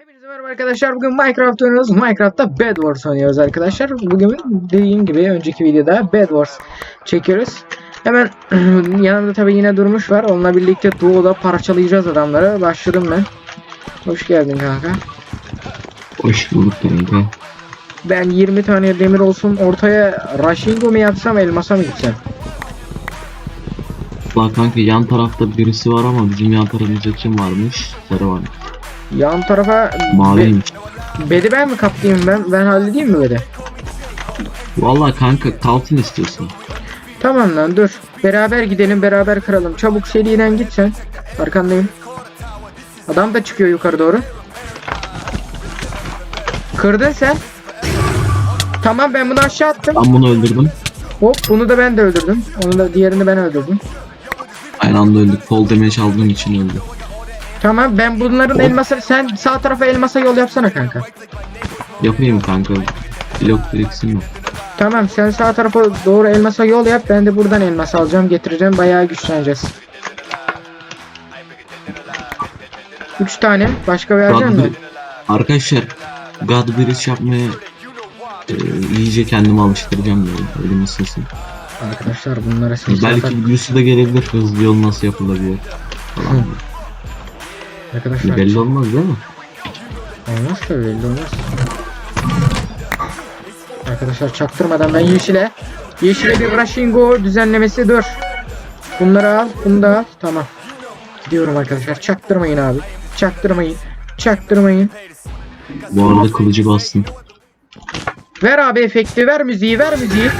Hepinize merhaba arkadaşlar. Bugün Minecraft oynuyoruz. Minecraft'ta Bed Wars oynuyoruz arkadaşlar. Bugün dediğim gibi önceki videoda Bed Wars çekiyoruz. Hemen yanımda tabii yine Durmuş var. Onunla birlikte Duo'da parçalayacağız adamları. Başladım ben. Hoş geldin kanka. Hoş bulduk kanka. Ben 20 tane demir olsun ortaya Rashingo mu yapsam elmasa mı gitsem? Bak kanka yan tarafta birisi var ama bizim yan tarafımızda kim varmış? Sarı var. Yan tarafa. Be- Bed'i ben mi kaplayayım ben? Ben halledeyim mi Bed'i? Vallahi kanka kalsın istiyorsun. Tamam lan dur. Beraber gidelim beraber kıralım. Çabuk seriden git sen. Arkandayım. Adam da çıkıyor yukarı doğru. Kırdın sen. Tamam ben bunu aşağı attım. Ben bunu öldürdüm. Hop bunu da ben de öldürdüm. Onu da diğerini ben öldürdüm. Aynı anda öldük. Fall damage aldığım için öldü. Tamam ben bunların elması sen sağ tarafa elmasa yol yapsana kanka. Yapayım kanka. Blok biriksin yok. Tamam sen sağ tarafa doğru elmasa yol yap. Ben de buradan elmas alacağım getireceğim. Bayağı güçleneceğiz. Üç tane. Başka verecek mi? Arkadaşlar God Bridge yapmaya e, iyice kendimi alıştıracağım böyle. Öyle nasılsın? Arkadaşlar bunlara siz Belki videosu da gelebilir. Hızlı yol nasıl yapılabilir falan. Hı. Arkadaşlar Belli olmaz değil mi? olmaz da belli olmaz. Arkadaşlar çaktırmadan ben yeşile yeşile bir Rashingo düzenlemesi dur. Bunları al, bunu da al. Tamam. Gidiyorum arkadaşlar. Çaktırmayın abi. Çaktırmayın. Çaktırmayın. Bu arada kılıcı bastım. Ver abi efekti, ver müziği, ver müziği.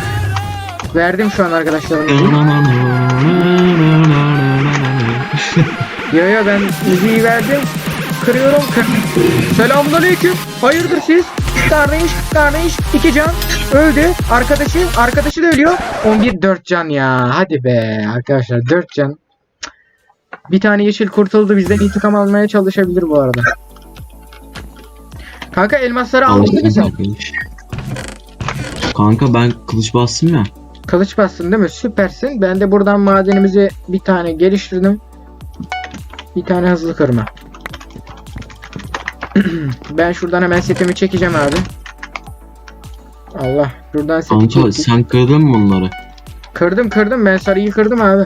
Verdim şu an arkadaşlar Yo yo ben müziği verdim. Kırıyorum kır. Selamünaleyküm. Hayırdır siz? Kardeş, kardeş, iki can öldü. Arkadaşı, arkadaşı da ölüyor. 11 4 can ya. Hadi be arkadaşlar 4 can. Bir tane yeşil kurtuldu bizden intikam almaya çalışabilir bu arada. Kanka elmasları değil mi sen? Kanka ben kılıç bastım ya. Kılıç bastın değil mi? Süpersin. Ben de buradan madenimizi bir tane geliştirdim. Bir tane hızlı kırma. ben şuradan hemen setimi çekeceğim abi. Allah. Şuradan seti Kanka çektim. sen kırdın mı bunları? Kırdım kırdım. Ben sarıyı kırdım abi.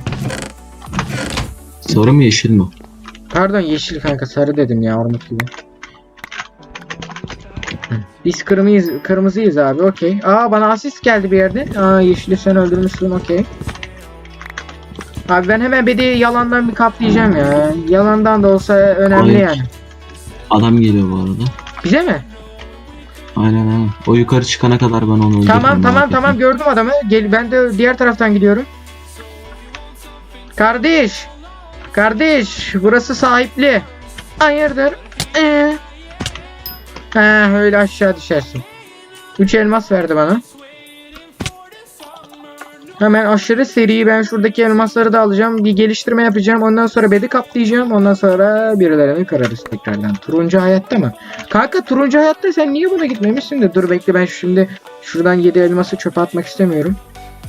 Sarı mı yeşil mi? Pardon yeşil kanka sarı dedim ya armut gibi. Biz kırmızıyız, kırmızıyız abi okey. Aa bana asist geldi bir yerde. Aa yeşili sen öldürmüşsün okey. Abi ben hemen bedi yalandan bir kaplayacağım ya. Yalandan da olsa önemli Ay. yani. Adam geliyor bu arada. Bize mi? Aynen aynen. O yukarı çıkana kadar ben onu öldürdüm. Tamam tamam tamam gördüm adamı. Gel ben de diğer taraftan gidiyorum. Kardeş. Kardeş burası sahipli. Hayırdır? Ee. Ha öyle aşağı düşersin. 3 elmas verdi bana. Hemen aşırı seri ben şuradaki elmasları da alacağım. Bir geliştirme yapacağım. Ondan sonra bedi kaplayacağım. Ondan sonra birilerini kırarız tekrardan. Turuncu hayatta mı? Kanka turuncu hayatta sen niye buna gitmemişsin de? Dur bekle ben şimdi şuradan 7 elması çöpe atmak istemiyorum.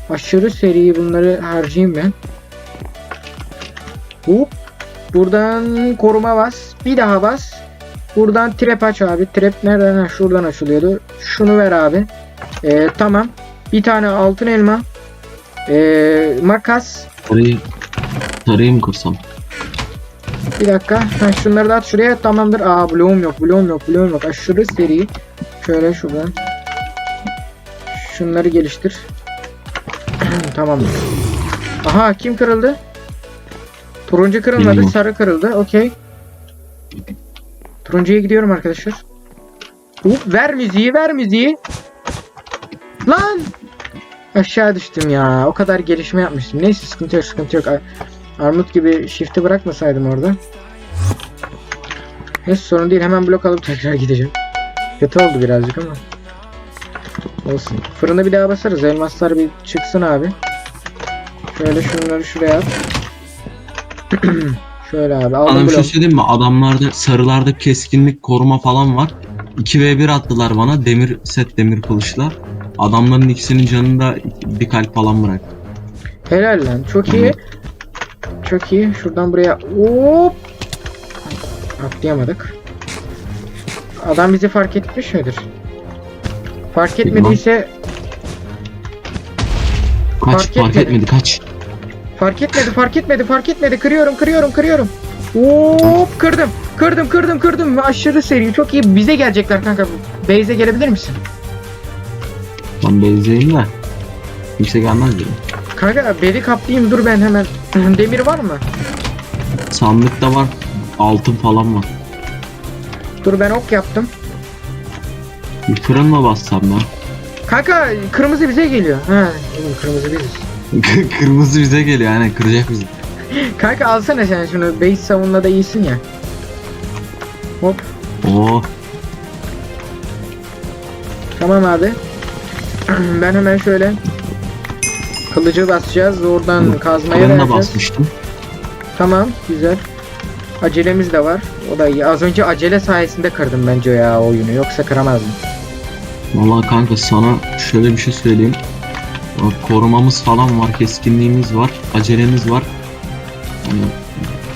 Aşırı seri bunları harcayayım ben. Hop. Buradan koruma bas. Bir daha bas. Buradan trap aç abi. Trap nereden? Şuradan açılıyordu. Şunu ver abi. Ee, tamam. Bir tane altın elma. Ee, makas. Sarıyı mı kırsam? Bir dakika. Ha, şunları da at şuraya. Tamamdır. Aa bloğum yok. Bloğum yok. Bloğum yok. Aşırı seri. Şöyle şuradan. Şunları geliştir. Tamamdır. Aha kim kırıldı? Turuncu kırılmadı. Bilmiyorum. Sarı kırıldı. Okey. Turuncuya gidiyorum arkadaşlar. Hop, ver müziği ver müziği. Lan! Aşağı düştüm ya. O kadar gelişme yapmıştım. Neyse sıkıntı yok sıkıntı yok. Ar- Armut gibi shift'i bırakmasaydım orada. Neyse sorun değil. Hemen blok alıp tekrar gideceğim. Kötü oldu birazcık ama. Olsun. Fırına bir daha basarız. Elmaslar bir çıksın abi. Şöyle şunları şuraya at. Şöyle abi. Aldım şey blok. söyleyeyim mi? Adamlarda sarılarda keskinlik koruma falan var. 2v1 attılar bana. Demir set demir kılıçlar. Adamların ikisinin canında bir kalp falan bırak. Helal lan. Çok iyi. Çok iyi. Şuradan buraya hop. Atlayamadık. Adam bizi fark etmiş midir? Fark etmediyse Kaç Fark fark, etmedi. etmedi kaç. fark etmedi fark etmedi fark etmedi kırıyorum kırıyorum kırıyorum. Hop kırdım kırdım kırdım kırdım aşırı seri çok iyi bize gelecekler kanka. Beyze gelebilir misin? Ben benzeyim de. Kimse gelmez diyor. Kanka beri kaplayayım dur ben hemen. Demir var mı? Sandıkta var. Altın falan var. Dur ben ok yaptım. Bir fırın mı bassam ya? Kanka kırmızı bize geliyor. Ha, kırmızı biziz. Kırmızı bize geliyor yani kıracak bizi. Kanka alsana sen şunu. Base savunma da iyisin ya. Hop. Oo. Tamam abi. ben hemen şöyle kılıcı basacağız. Oradan kazmaya Fırını da vereceğiz. basmıştım. Tamam güzel. Acelemiz de var. O da iyi. Az önce acele sayesinde kırdım bence ya oyunu. Yoksa kıramazdım. Vallahi kanka sana şöyle bir şey söyleyeyim. Korumamız falan var, keskinliğimiz var, acelemiz var. Yani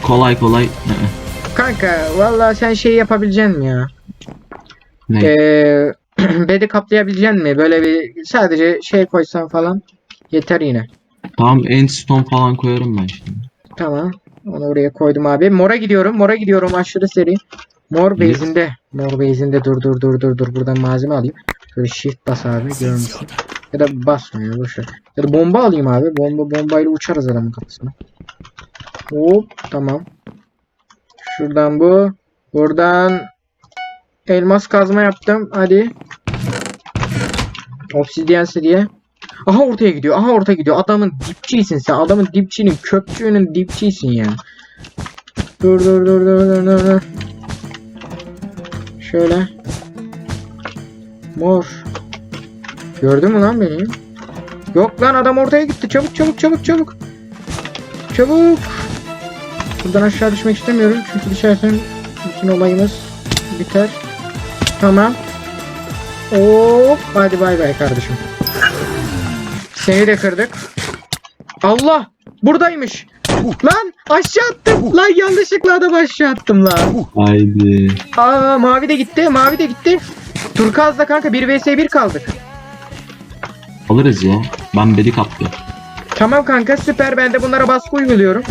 kolay kolay. Kanka vallahi sen şey yapabileceksin mi ya? ne? Ee, bedi kaplayabileceksin mi? Böyle bir sadece şey koysan falan yeter yine. Tamam endstone falan koyarım ben şimdi. Tamam. Onu oraya koydum abi. Mor'a gidiyorum. Mor'a gidiyorum aşırı seri. Mor base'inde. Mor base'inde dur dur dur dur dur. Buradan malzeme alayım. Şöyle shift bas abi görmüşsün. Ya da basma ya boşver. Ya da bomba alayım abi. Bomba bombayla uçarız adamın kafasına. Hop tamam. Şuradan bu. Buradan elmas kazma yaptım. Hadi. Obsidiyense diye. Aha ortaya gidiyor. Aha ortaya gidiyor. Adamın dipçisin sen. Adamın dipçinin köpçüğünün dipçisin ya. Dur dur dur dur dur dur. Şöyle. Mor. Gördün mü lan beni? Yok lan adam ortaya gitti. Çabuk çabuk çabuk çabuk. Çabuk. Buradan aşağı düşmek istemiyorum. Çünkü düşersem bütün olayımız biter. Tamam. Hop. Hadi bay bay kardeşim. Seni de kırdık. Allah! Buradaymış. Lan aşağı attım. Lan yanlışlıkla adam aşağı attım lan. Haydi. Aa mavi de gitti. Mavi de gitti. Turkuaz'da kanka 1 vs 1 kaldık. Alırız ya. Ben bedi kaptı. Tamam kanka süper ben de bunlara baskı uyguluyorum.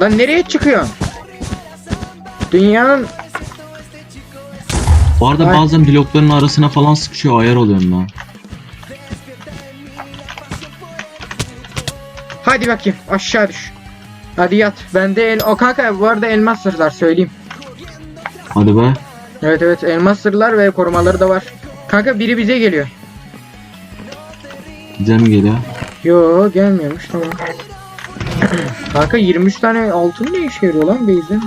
Lan nereye çıkıyorsun? Dünyanın Bu arada Ay. bazen blokların arasına falan sıkışıyor ayar oluyorum ben. Hadi bakayım aşağı düş. Hadi yat. Bende el o kanka bu arada elmas sırlar söyleyeyim. Hadi be. Evet evet elmas sırlar ve korumaları da var. Kanka biri bize geliyor. Bize mi geliyor? Yo gelmiyormuş tamam. Kanka 23 tane altın ne işe yarıyor lan base'in?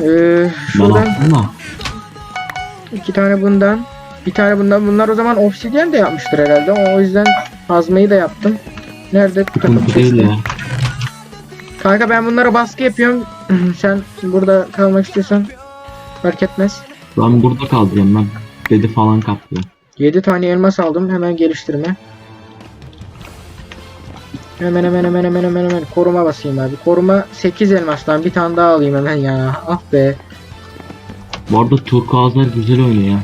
Ee, şuradan da. iki tane bundan. Bir tane bundan. Bunlar o zaman obsidyen de yapmıştır herhalde. O yüzden kazmayı da yaptım. Nerede takım değil ya. Kanka ben bunlara baskı yapıyorum. Sen burada kalmak istiyorsan fark etmez. Ben burada kalacağım ben. Bedi falan kaplıyor. 7 tane elmas aldım. Hemen geliştirme. Hemen hemen hemen hemen hemen hemen koruma basayım abi. Koruma 8 elmastan bir tane daha alayım hemen ya. Ah be. Bu arada turkuazlar güzel oynuyor ya.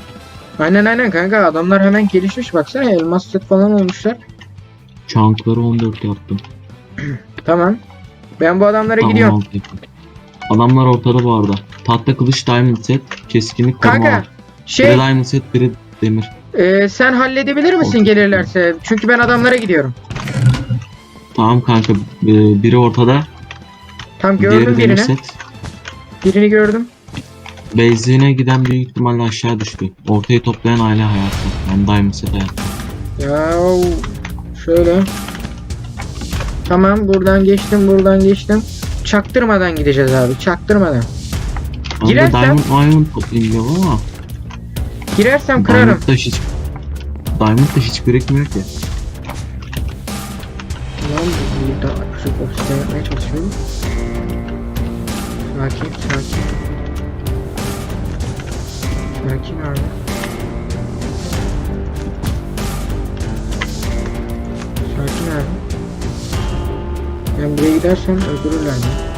Aynen aynen kanka adamlar hemen gelişmiş baksana elmas set falan olmuşlar. Chunk'ları 14 yaptım. Tamam. Ben bu adamlara Tamam, gidiyorum. 16 yaptım. Adamlar ortada bu arada. Tahta kılıç diamond set, keskinlik koruma Kanka var. şey Biri diamond set, biri demir. e, sen halledebilir misin Olsun. gelirlerse? Çünkü ben adamlara gidiyorum. Tamam kanka, e, biri ortada, Tam gördüm birini. set. Birini gördüm. Base'ine giden büyük ihtimalle aşağı düştü. Ortayı toplayan aile hayatı. Yani diamond set hayatı. Ya şöyle. Tamam buradan geçtim buradan geçtim. Çaktırmadan gideceğiz abi çaktırmadan. De Girersem- diamond diamond toplayayım ama Girersem kırarım. diamond da hiç diamond da hiç birikmiyor ki. Burada küçük ofiste yapmaya çalışıyorum. Sakin sakin. Sakin abi. Sakin abi. Ben buraya gidersem öldürürler beni.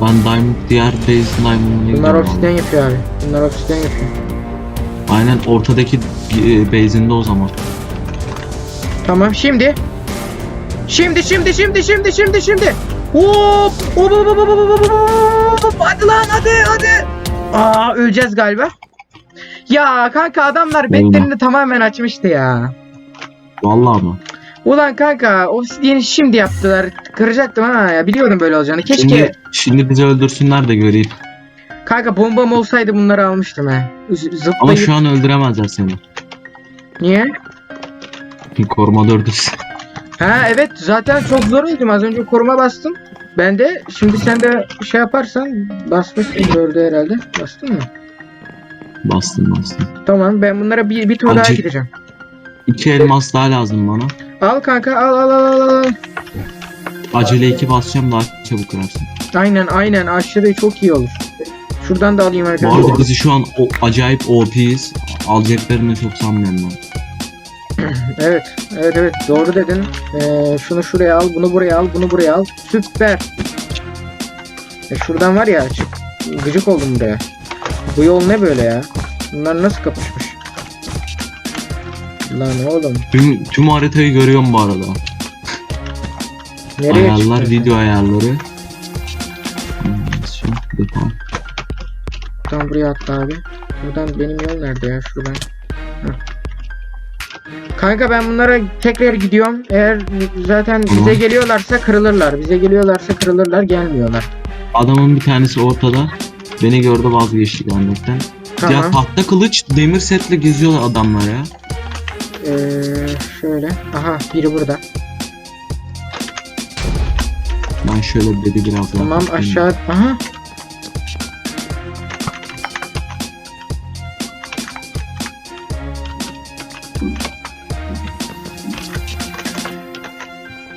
Ben Diamond diğer base Diamond'ına Bunlar abi. yapıyor abi. Bunlar obsidian yapıyor. Aynen ortadaki e, base'inde o zaman. Tamam şimdi. Şimdi şimdi şimdi şimdi şimdi şimdi. Hop! Hop hop hop hop hop hop. Hadi lan hadi hadi. Aa öleceğiz galiba. Ya kanka adamlar betlerini tamamen açmıştı ya. Vallahi mı? Ulan kanka obsidiyeni şimdi yaptılar. Kıracaktım ha ya biliyordum böyle olacağını. Keşke Şimdi, şimdi bizi öldürsünler de göreyim. kanka bombam olsaydı bunları almıştım ha. Z- Zıplayıp. Ama şu an öldüremezler seni. Niye? Koruma dördüz. Ha evet zaten çok zor oldum az önce koruma bastım. Ben de şimdi sen de şey yaparsan basmışsın gördü herhalde. Bastın mı? Bastım bastım. Tamam ben bunlara bir, bir tur daha gideceğim. İki elmas daha lazım bana. Al kanka al al al al al. Acele iki basacağım daha çabuk kırarsın. Aynen aynen aşırı çok iyi olur. Şuradan da alayım Bu arkadaşlar. arada bizi şu an o, acayip OP'yiz. Alacaklarını çok sanmıyorum ben. Evet evet evet doğru dedin. Ee, şunu şuraya al bunu buraya al bunu buraya al. Süper. E şuradan var ya çık. Gıcık oldum buraya. Bu yol ne böyle ya? Bunlar nasıl kapışmış? Lan oğlum Tüm, tüm haritayı görüyorum bu arada. nereye Ayarlar, çıktın? video ayarları. Tamam. Tam buraya attı abi. Buradan benim yol nerede ya? Şuradan. Heh. Kanka ben bunlara tekrar gidiyorum. Eğer zaten bize geliyorlarsa kırılırlar. Bize geliyorlarsa kırılırlar, gelmiyorlar. Adamın bir tanesi ortada. Beni gördü vazgeçti gelmekten. Ya Tamam. tahta kılıç demir setle geziyor adamlar ya. Ee, şöyle. Aha biri burada. Ben şöyle dedi biraz daha. Tamam aşağı. Aha.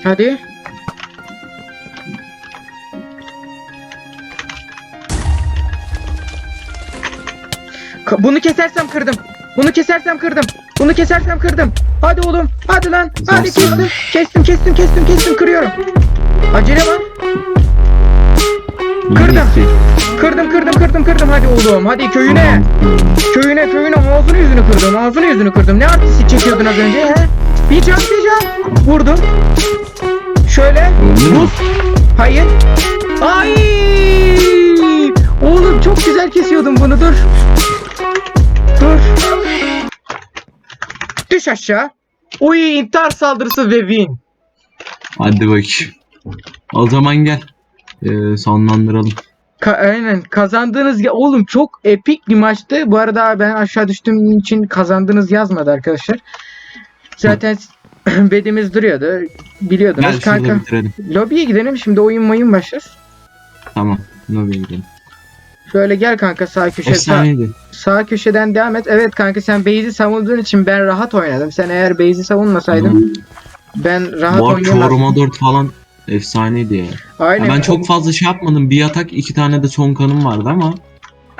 Hadi. Ka- Bunu kesersem kırdım. Bunu kesersem kırdım. Bunu kesersem kırdım. Hadi oğlum. Hadi lan. Hadi kestim. Kestim kestim kestim kestim kırıyorum. Acele var. Kırdım. Kırdım kırdım kırdım kırdım hadi oğlum hadi köyüne köyüne köyüne ağzını yüzünü kırdım ağzını yüzünü kırdım ne artistik çekiyordun az önce he bir can bir can vurdum şöyle vur hayır ay oğlum çok güzel kesiyordum bunu dur dur düş aşağı Uy intihar saldırısı ve win Hadi bakayım. O zaman gel. Ee, sonlandıralım. Ka- aynen kazandığınız ya oğlum çok epik bir maçtı. Bu arada ben aşağı düştüğüm için kazandınız yazmadı arkadaşlar. Zaten bedimiz duruyordu. Biliyordunuz Gel şurada kanka. bitirelim. Lobiye gidelim şimdi oyun mayın başlar. Tamam. Lobiye gidelim. Şöyle gel kanka sağ köşe sağ, Efsaneydi. sağ köşeden devam et. Evet kanka sen base'i savunduğun için ben rahat oynadım. Sen eğer base'i savunmasaydın ben rahat Bu arada oynayamazdım. Koruma 4 falan efsaneydi ya. Ya Aynen. ben çok fazla şey yapmadım. Bir yatak iki tane de son kanım vardı ama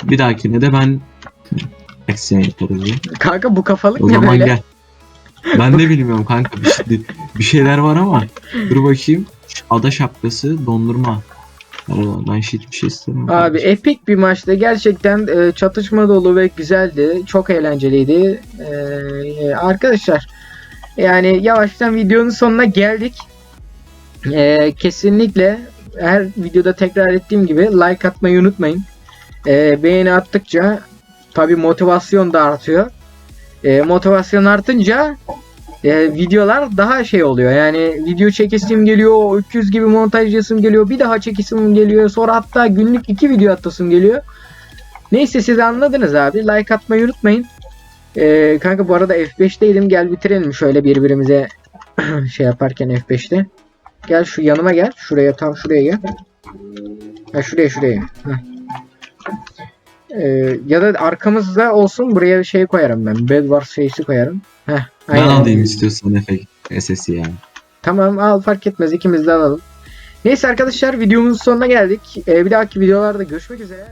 bir dahakine de ben aksiyon yaparız ya. Kanka bu kafalık O ne zaman böyle? gel. Ben de bilmiyorum kanka bir, şey, bir şeyler var ama dur bakayım. Ada şapkası dondurma. Aa, Ben hiçbir şey istemiyorum. Abi epik bir maçtı. Gerçekten e, çatışma dolu ve güzeldi. Çok eğlenceliydi. E, arkadaşlar yani yavaştan videonun sonuna geldik. E, kesinlikle her videoda tekrar ettiğim gibi like atmayı unutmayın. E, beğeni attıkça tabi motivasyon da artıyor. E, motivasyon artınca e, videolar daha şey oluyor. Yani video çekesim geliyor, 300 gibi montajlasım geliyor, bir daha çekesim geliyor. Sonra hatta günlük iki video atasım geliyor. Neyse siz anladınız abi. Like atmayı unutmayın. E, kanka bu arada F5'teydim. Gel bitirelim şöyle birbirimize şey yaparken F5'te. Gel şu yanıma gel. Şuraya tam şuraya gel. Ha şuraya şuraya. Heh. Ee, ya da arkamızda olsun buraya şey koyarım ben. Bedwars şeysi koyarım. Heh, Ben aynen. alayım istiyorsan efekt SS'i yani. Tamam al fark etmez ikimiz de alalım. Neyse arkadaşlar videomuzun sonuna geldik. Ee, bir dahaki videolarda görüşmek üzere.